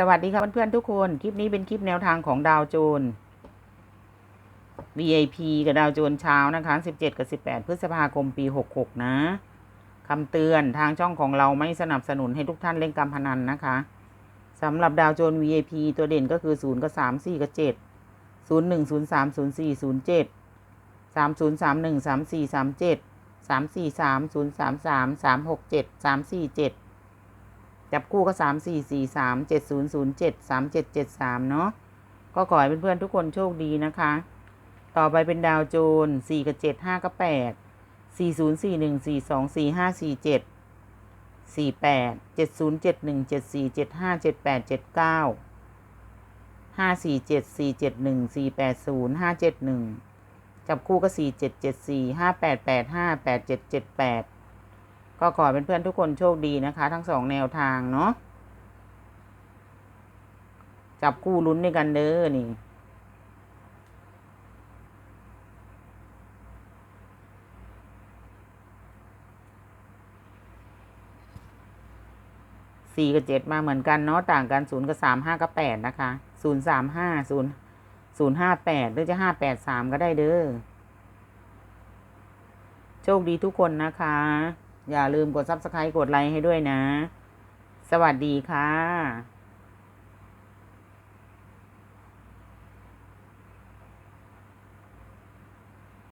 สวัสดีครับเพื่อนๆทุกคน คลิปนี้เป็นคลิปแนวทางของดาวโจน VIP กับดาวโจนเช้านะคะ 17 กับ 18 พฤษภาคมปี 66 นะคำเตือนทางช่องของเราไม่สนับสนุนให้ทุกท่านเล่นการพนันนะคะสำหรับดาวโจน VIP ตัวเด่นก็คือ 0 กับ 3 4 กับ 7 0 1 0 3 0 4 0 7 3 0 3 1 3 4 3 7 3 4 3 0 3 3 3 6 7 3 4 7 จับคู่ก็สามสี่สี่สามเจ็ดศูนย์ศูนย์เจ็ดสามเจ็ดเจ็ดสามเนาะก็ขอให้เพื่อนๆทุกคนโชคดีนะคะ ต่อไปเป็นดาวโจนสี่กับเจ็ดห้ากับแปดสี่ศูนย์สี่หนึ่งสี่สองสี่ห้าสี่เจ็ดสี่แปดเจ็ดศูนย์เจ็ดหนึ่งเจ็ดสี่เจ็ดห้าเจ็ดแปดเจ็ดเก้าห้าสี่เจ็ดสี่เจ็ดหนึ่งสี่แปดศูนย์ห้าเจ็ดหนึ่งจับคู่ก็สี่เจ็ดเจ็ดสี่ห้าแปดแปดห้าแปดเจ็ดเจ็ดแปด ก็ขอเป็นเพื่อนทุกคนโชคดีนะคะ ทั้งสองแนวทางเนาะจับคู่ลุ้นด้วยกันเด้อนี่สี่กับเจ็ดมาเหมือนกันเนาะต่างกันศูนย์กับสามห้ากับแปดนะคะศูนย์สามห้าศูนย์ศูนย์ห้าแปดหรือจะห้าแปดสามก็ได้เด้อ โชคดีทุกคนนะคะ อย่าลืมกด subscribe กดไลค์ให้ด้วยนะ สวัสดีค่ะ